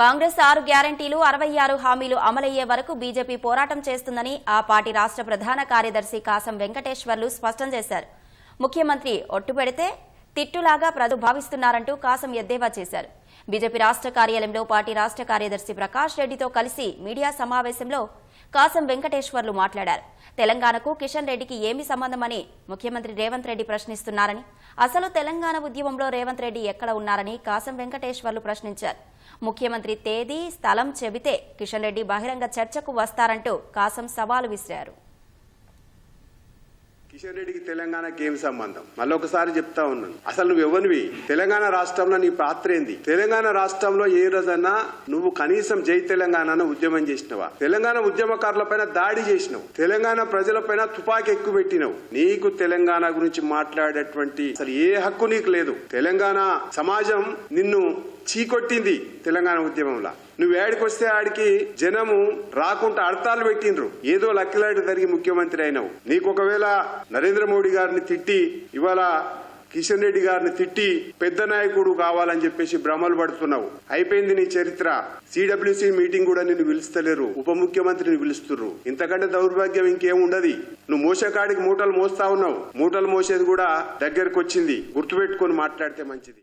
కాంగ్రెస్ ఆరు గ్యారంటీలు అరవై ఆరు హామీలు అమలయ్యే వరకు బీజేపీ పోరాటం చేస్తుందని ఆ పార్టీ రాష్ట్ర ప్రధాన కార్యదర్శి కాసం వెంకటేశ్వర్లు స్పష్టం చేశారు. ముఖ్యమంత్రి ఒట్టు పెడితే తిట్టులాగా ప్రజలు భావిస్తున్నారంటూ కాసం ఎద్దేవా చేశారు. బీజేపీ రాష్ట్ర కార్యాలయంలో పార్టీ రాష్ట్ర కార్యదర్శి ప్రకాష్ రెడ్డితో కలిసి మీడియా సమావేశంలో కాసం వెంకటేశ్వర్లు మాట్లాడారు. తెలంగాణకు కిషన్ రెడ్డికి ఏమి సంబంధమని ముఖ్యమంత్రి రేవంత్ రెడ్డి ప్రశ్నిస్తున్నారని అసలు తెలంగాణ ఉద్యమంలో రేవంత్ రెడ్డి ఎక్కడ ఉన్నారని కాసం వెంకటేశ్వర్లు ప్రశ్నించారు. ముఖ్యమంత్రి తేదీ స్థలం చెబితే కిషన్ రెడ్డి బహిరంగ చర్చకు వస్తారంటూ కాసం సవాలు విసిరారు. కిషన్ రెడ్డికి తెలంగాణకి ఏం సంబంధం? మళ్ళొకసారి చెప్తా ఉన్నాను. అసలు నువ్వు ఎవరివి తెలంగాణ రాష్ట్రంలో నీ పాత్ర ఏంది? తెలంగాణ రాష్ట్రంలో ఏ రోజన్నా నువ్వు కనీసం జై తెలంగాణ ఉద్యమం చేసినవా? తెలంగాణ ఉద్యమకారుల పైన దాడి చేసినావు. తెలంగాణ ప్రజలపైన తుపాకీ ఎక్కువ పెట్టినావు. నీకు తెలంగాణ గురించి మాట్లాడేటువంటి అసలు ఏ హక్కు నీకు లేదు. తెలంగాణ సమాజం నిన్ను చీకొట్టింది తెలంగాణ ఉద్యమంలో. నువ్వు ఏడికి వస్తే ఆడికి జనము రాకుండా అర్థాలు పెట్టిండ్రు. ఏదో లక్కిలాంటి జరిగి ముఖ్యమంత్రి అయినావు. నీకు ఒకవేళ నరేంద్ర మోడీ గారిని తిట్టి ఇవాళ కిషన్ రెడ్డి గారిని తిట్టి పెద్ద నాయకుడు కావాలని చెప్పేసి భ్రమలు పడుతున్నావు. అయిపోయింది నీ చరిత్ర. సిడబ్ల్యూసి మీటింగ్ కూడా నిన్ను పిలుస్తలేరు. ఉప ముఖ్యమంత్రిని పిలుస్తున్నారు ఇంతకంటే దౌర్భాగ్యం ఇంకేం ఉండదు. నువ్వు మోసకాడికి మూటలు మోస్తా ఉన్నావు. మూటలు మోసేది కూడా దగ్గరకు వచ్చింది గుర్తుపెట్టుకొని మాట్లాడితే మంచిది.